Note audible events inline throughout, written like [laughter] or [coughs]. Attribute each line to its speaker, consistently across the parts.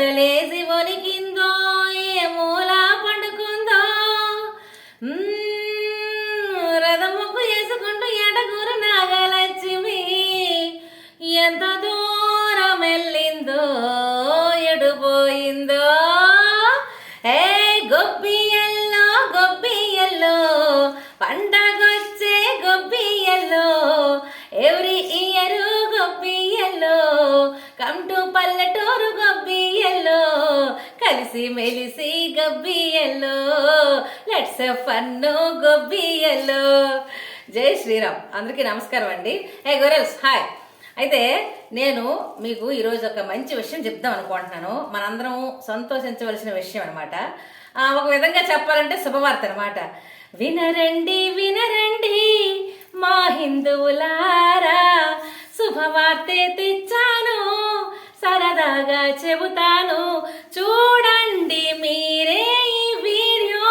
Speaker 1: ఎంత కలిసి మెలిసి గొబ్బియల్లో లెట్స్ ఫన్ను గబ్బియల్లో. జై శ్రీరామ్. అందరికీ నమస్కారం అండి. హే గొరెల్స్ హాయ్ అయితే నేను మీకు ఈరోజు ఒక మంచి విషయం చెప్దాం అనుకుంటున్నాను. మనందరం సంతోషించవలసిన విషయం అనమాట ఒక విధంగా చెప్పాలంటే శుభవార్త అనమాట వినరండి వినరండి మా హిందువులారా శుభవార్తే తెచ్చాను. సరదాగా చెబుతాను. చూడండి మీరే ఈ వీడియో.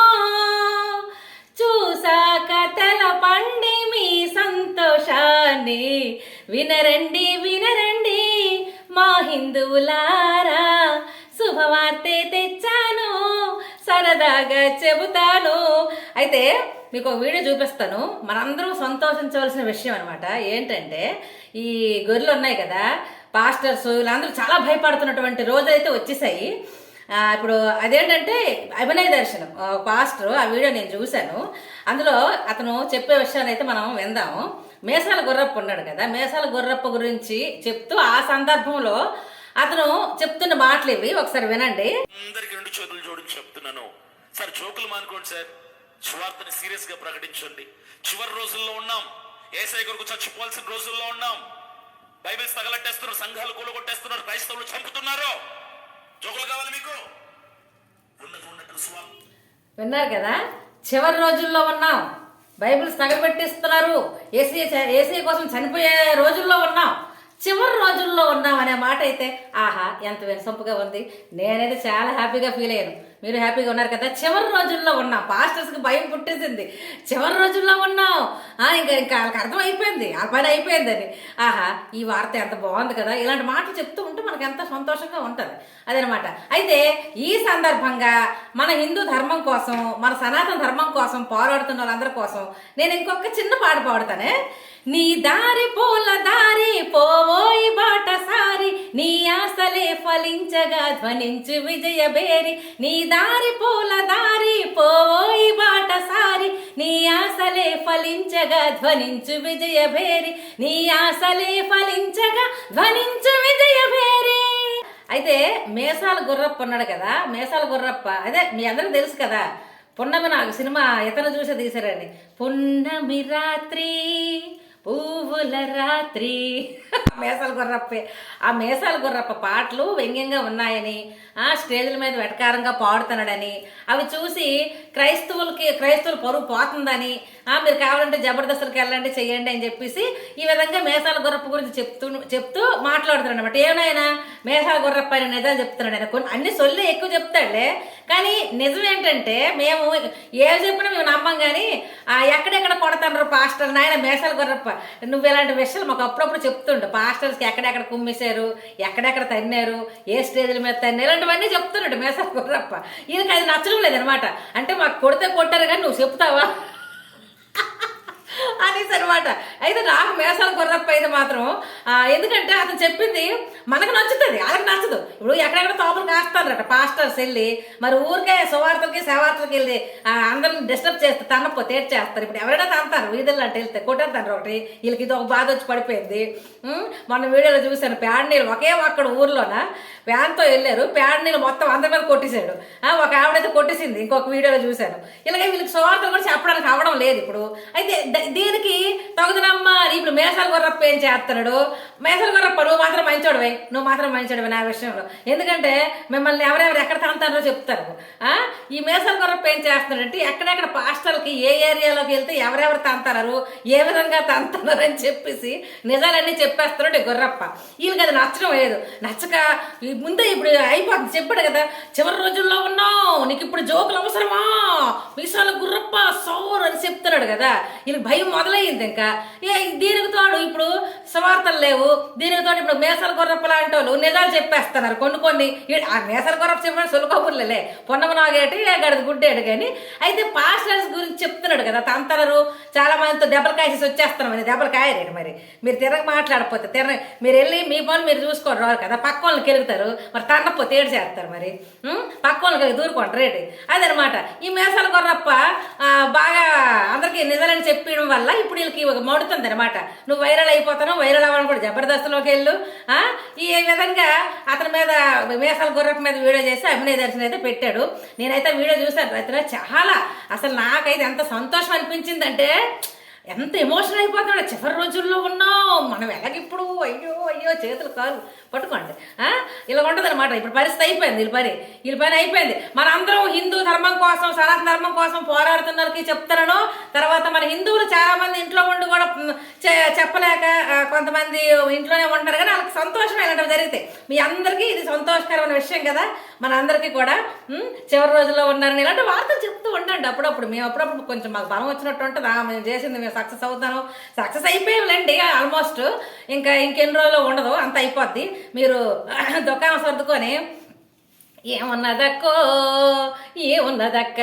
Speaker 1: చూసాక తెలపండి మీ సంతోషాన్ని. వినరండి వినరండి మా హిందువులారా. శుభవార్తే తెచ్చాను. సరదాగా చెబుతాను. అయితే మీకు ఒక వీడియో చూపిస్తాను. మనందరం సంతోషించవలసిన విషయం అనమాట ఏంటంటే ఈ గొర్రెలు ఉన్నాయి కదా పాస్టర్స్ వీళ్ళందరూ చాలా భయపడుతున్నటువంటి రోజైతే వచ్చేసాయి. ఇప్పుడు అదేంటంటే అభినయ దర్శనం పాస్టర్ ఆ వీడియో నేను చూశాను. అందులో అతను చెప్పే విషయాన్ని అయితే మనం విందాము. మేసాల గుర్రప్ప ఉన్నాడు కదా మేసాల గుర్రప్ప గురించి చెప్తూ ఆ సందర్భంలో అతను చెప్తున్న మాటలు ఇవి. ఒకసారి వినండి.
Speaker 2: అందరికి రెండు చేతులు చెప్తున్నాను. సార్ జోకులు మానుకోండి సార్. సువార్తని సీరియస్గా ప్రకటించండి. చివరి రోజుల్లో ఉన్నాం. ఏసై కొరకు చచ్చిపోవాల్సిన రోజుల్లో ఉన్నాం. బైబిల్స్ తగలట్టేస్తున్నారు సంఘాలు కూలగొట్టేస్తున్నారు క్రైస్తవులు చంపుతున్నారు. జోకులు కావాలి మీకు?
Speaker 1: విన్నారు కదా? చివరి రోజుల్లో ఉన్నాం. బైబిల్స్ తగలబెట్టిస్తున్నారు ఏసీ ఏసీ కోసం చనిపోయే రోజుల్లో ఉన్నాం. చివరి రోజుల్లో ఉన్నాం అనే మాట అయితే ఆహా ఎంత వినసొంపుగా ఉంది. నేనైతే చాలా హ్యాపీగా ఫీల్ అయ్యాను. మీరు హ్యాపీగా ఉన్నారు కదా? చివరి రోజుల్లో ఉన్నాం. పాస్టర్స్కి భయం పుట్టేసింది. చివరి రోజుల్లో ఉన్నాం. ఇంకా ఇంకా వాళ్ళకి అర్థం అయిపోయింది. ఆ పని అయిపోయిందని ఆహా ఈ వార్త ఎంత బాగుంది కదా? ఇలాంటి మాటలు చెప్తూ ఉంటే మనకు ఎంత సంతోషంగా ఉంటుంది. అదనమాట. అయితే ఈ సందర్భంగా మన హిందూ ధర్మం కోసం మన సనాతన ధర్మం కోసం పోరాడుతున్న వాళ్ళందరి కోసం నేను ఇంకొక చిన్న పాట పాడుతానే. నీ దారి పోల దారి పోవోయి బాట సారి నీ ధ్యాసలే ఫలించగా ధ్వనించు విజయ బేరి. నీ దారి పూల దారి పోయి బాట సారి. నీ ఆశలే ఫలించగా ధ్వనించు విజయ భేరి నీ ఆశలే ఫలించగా ధ్వనించు విజయ భేరి అయితే మేసాల గుర్రప్ప ఉన్నాడు కదా మేసాల గుర్రప్ప. అదే మీ అందరూ తెలుసు కదా పున్నమి నాకు సినిమా ఇతను చూసే తీసారండి పున్నమి రాత్రి పువ్వుల రాత్రి. మేసాల గుర్రప్పే ఆ మేసాల గుర్రప్ప పాటలు వ్యంగ్యంగా ఉన్నాయని ఆ స్టేజ్ల మీద వెటకారంగా పాడుతున్నాడని అవి చూసి క్రైస్తవులకి క్రైస్తవుల పరువు పోతుందని ఆ మీరు కావాలంటే జబర్దస్తులకు వెళ్ళండి చెయ్యండి అని చెప్పేసి ఈ విధంగా మేసాల గుర్రప్ప గురించి చెప్తూ చెప్తూ మాట్లాడుతున్నాడు అనమాట ఏమైనా మేసాల గుర్రప్ప అని నిజాలు చెప్తున్నాడు ఆయన. కొన్ని అన్ని సొల్లే ఎక్కువ చెప్తాడులే. కానీ నిజం ఏంటంటే మేము ఏం చెప్పినా మేము నమ్మం కానీ ఆ ఎక్కడెక్కడ కొడతాను పాస్టర్ నాయన మేసాల గుర్రప్ప నువ్వు ఇలాంటి విషయాలు మాకు అప్పుడప్పుడు చెప్తుండు. పాస్టర్స్కి ఎక్కడెక్కడ కుమ్మేశారు ఎక్కడెక్కడ తన్నారు ఏ స్టేజ్ల మీద తన్నారు ఇలాంటివన్నీ చెప్తున్నాడు మేసాల గుర్రప్ప. ఈయనకి అది నచ్చడం లేదనమాట అంటే మాకు కొడితే కొట్టారు కానీ నువ్వు చెప్తావా? అనేసి అనమాట. అయితే నాకు మేసాల గుర్రప్ప అయితే మాత్రం. ఎందుకంటే అతను చెప్పింది మనకు నచ్చుతుంది అతనికి నచ్చదు. ఇప్పుడు ఎక్కడెక్కడ తోపలు కాస్తారట పాస్టర్స్ వెళ్ళి మరి ఊరికే సువార్తలకి సేవార్తలకి వెళ్ళి అందరిని డిస్టర్బ్ చేస్తే తన్నపోతే ఏడ్ చేస్తారు. ఇప్పుడు ఎవరైనా తంతారు వీధుల్లో అంటే వెళ్తే కొట్టేస్తారు ఒకటి వీళ్ళకి ఇది ఒక బాధ వచ్చి పడిపోయింది. మొన్న వీడియోలో చూశాను పేడ నీళ్ళు ఒకే ఒక్కడ ఊర్లోన వ్యాన్తో వెళ్ళారు పేడ నీళ్ళు మొత్తం అందరి మీద కొట్టేశాడు. ఒక ఆవిడైతే కొట్టేసింది ఇంకొక వీడియోలో చూశాను. ఇలాగే వీళ్ళకి సువార్తలు కూడా చెప్పడానికి అవడం లేదు ఇప్పుడు. అయితే ద- దీనికి తగుదనమ్మా ఇప్పుడు మేసాల గొర్రప్ప ఏం చేస్తున్నాడు మేసాల గుర్రప్ప నువ్వు మాత్రం మంచోడవే. నువ్వు మాత్రం మంచోడవే నా విషయంలో. ఎందుకంటే మిమ్మల్ని ఎవరెవరు ఎక్కడ తంతారో చెప్తారు. ఆ? ఈ మేసాల గొర్రప్ప ఏం చేస్తున్నాడంటే ఎక్కడెక్కడ పాస్టర్లకి ఏ ఏరియాలోకి వెళ్తే ఎవరెవరు తంతారు ఏ విధంగా తంతున్నారు అని చెప్పేసి నిజాలన్నీ చెప్పేస్తున్నాడు ఈ గుర్రప్ప వీళ్ళకి అది నచ్చడం లేదు. నచ్చక ఈ ముందే ఇప్పుడు అయిపోతుంది చెప్పాడు కదా చివరి రోజుల్లో ఉన్నావు. నీకు ఇప్పుడు జోకులు అవసరమా? మీసాల గుర్రప్ప సౌర్ అని చెప్తున్నాడు కదా. వీళ్ళకి భయం మొదలైంది ఇంకా. ఏ దీనికి తోడు ఇప్పుడు సువార్తలు లేవు దీనికి తోడు ఇప్పుడు మేసల గుర్రప్ప లాంటి వాళ్ళు నిజాలు చెప్పేస్తున్నారు. కొన్ని కొన్ని ఆ మేసల గుర్రప్ప చెప్పిన సులకబుర్లే పొన్నమ నాగేటి గడిది గుడ్డేడు కానీ అయితే పాస్టర్స్ గురించి చెప్తున్నాడు కదా తంతలరు చాలా మందితో దెబ్బలు కాసేసి వచ్చేస్తున్నాం దెబ్బలు కాయలేడు మరి. మీరు తిరగ మాట్లాడకపోతే తిరగ మీరు వెళ్ళి మీ పనులు మీరు చూసుకోండి రారు కదా పక్క వాళ్ళకి కెలుగుతారు మరి తన్నపోతే ఏడు చేస్తారు మరి. పక్క వాళ్ళకి దూరుకోండి రేటు. అదనమాట. ఈ మేసల గుర్రప్ప వాళ్ళకి నిజాలని చెప్పడం వల్ల ఇప్పుడు వీళ్ళకి మోడుతుంది అనమాట నువ్వు వైరల్ అయిపోతాను వైరల్ అవ్వాలని కూడా జబర్దస్త్లోకి వెళ్ళు. ఈ విధంగా అతని మీద మేసాల గుర్రపు మీద వీడియో చేసి అభినయ దర్శనం అయితే పెట్టాడు. నేనైతే వీడియో చూశాను రైతులో చాలా అసలు నాకైతే ఎంత సంతోషం అనిపించిందంటే ఎంత ఎమోషనల్ అయిపోతున్నాడు చివరి రోజుల్లో ఉన్నాం. మనం ఎలాగిప్పుడు అయ్యో అయ్యో చేతులు కాలు పట్టుకోండి. ఇలా ఉంటుంది అనమాట ఇప్పుడు పరిస్థితి అయిపోయింది వీళ్ళ పని. వీళ్ళ పని అయిపోయింది. మనందరం హిందూ ధర్మం కోసం సనాతన ధర్మం కోసం పోరాడుతున్నకి చెప్తున్నాను. తర్వాత మన హిందువులు చాలామంది ఇంట్లో ఉండి కూడా చెప్పలేక కొంతమంది ఇంట్లోనే ఉంటారు. కానీ వాళ్ళకి సంతోషం ఇలాంటివి జరిగితే? మీ అందరికీ ఇది సంతోషకరమైన విషయం కదా. మన అందరికీ కూడా చివరి రోజుల్లో ఉన్నారని ఇలాంటి వార్తలు చెప్తూ ఉండండి అప్పుడప్పుడు. మేము అప్పుడప్పుడు కొంచెం మాకు బలం వచ్చినట్టు ఉంటుంది. "ఆ, మేము చేసింది మేము సక్సెస్ అవుతాను సక్సెస్ అయిపోయాంలేండి ఆల్మోస్ట్. ఇంకా ఇంకెన్ని రోజులు ఉండదు అంత అయిపోద్ది. మీరు [coughs] దుకాణం సర్దుకొని ఏమున్నదక్కో? ఏమున్నదక్క?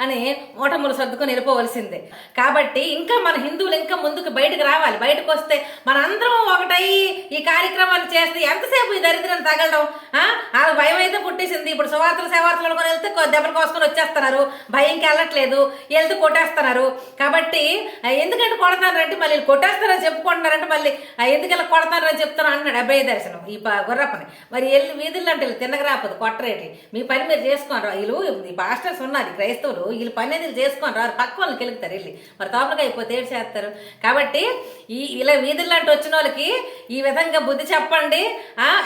Speaker 1: అని మూటములు సర్దుకొని వెళ్ళిపోవలసిందే. కాబట్టి ఇంకా మన హిందువులు ఇంకా ముందుకు బయటకు రావాలి. బయటకు వస్తే మనందరం ఒకటై ఈ కార్యక్రమాలు చేస్తే ఎంతసేపు ఈ దరిద్రం తగలడం? ఆ? భయం అయితే పుట్టేసింది. ఇప్పుడు సువార్తలు సేవార్తలు వెళ్తే దెబ్బలు కోసుకొని వచ్చేస్తున్నారు. భయంకి వెళ్ళట్లేదు వెళ్తే కొట్టేస్తున్నారు. కాబట్టి ఎందుకంటే కొడతారంటే మళ్ళీ వీళ్ళు కొట్టేస్తారని చెప్పుకుంటున్నారంటే మళ్ళీ ఎందుకెళ్ళి కొడతానని చెప్తాను అన్నాడు అభయ దర్శనం ఈ గుర్రపని గుర్రప్పని. మరి వెళ్ళి వీధుల్లో అంటే వీళ్ళు కొట్టరే. రాకపోతే మీ పని మీరు చేసుకోని రా. వీళ్ళు ఈ పాస్టర్స్ ఉన్నారు క్రైస్తవులు. వీళ్ళు పని అనేది వీళ్ళు చేసుకొని రారు. పక్క వాళ్ళకి వెళ్తారు వెళ్ళి. మరి తోపలకి అయిపోతే ఏడు చేస్తారు? కాబట్టి ఈ ఇలా వీధుల్లాంటి వచ్చిన వాళ్ళకి ఈ విధంగా బుద్ధి చెప్పండి.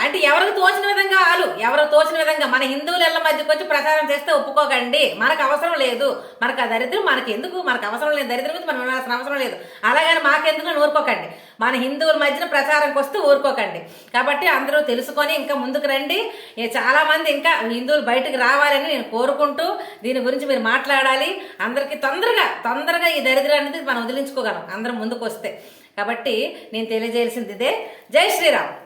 Speaker 1: అంటే ఎవరికి తోచిన విధంగా వాళ్ళు. ఎవరు తోచిన విధంగా మన హిందువుల మధ్యకి వచ్చి ప్రచారం చేస్తే ఒప్పుకోకండి. మనకు అవసరం లేదు. మనకు ఆ దరిద్రం మనకి ఎందుకు? మనకు అవసరం లేదు దరిద్రం గురించి మనం వినాల్సిన అవసరం లేదు. అలాగని మాకెందుకు ఊరుకోకండి. మన హిందువుల మధ్యన ప్రచారంకి వస్తే ఊరుకోకండి. కాబట్టి అందరూ తెలుసుకొని ఇంకా ముందుకు రండి. చాలామంది ఇంకా హిందువులు బయటకు రావాలని నేను కోరుకుంటూ దీని గురించి మీరు మాట్లాడాలి. అందరికీ తొందరగా తొందరగా ఈ దరిద్రాన్ని మనం వదిలించుకోగలం. అందరం ముందుకు వస్తే. కాబట్టి నేను తెలియజేయాల్సింది ఇదే. జై శ్రీరామ్.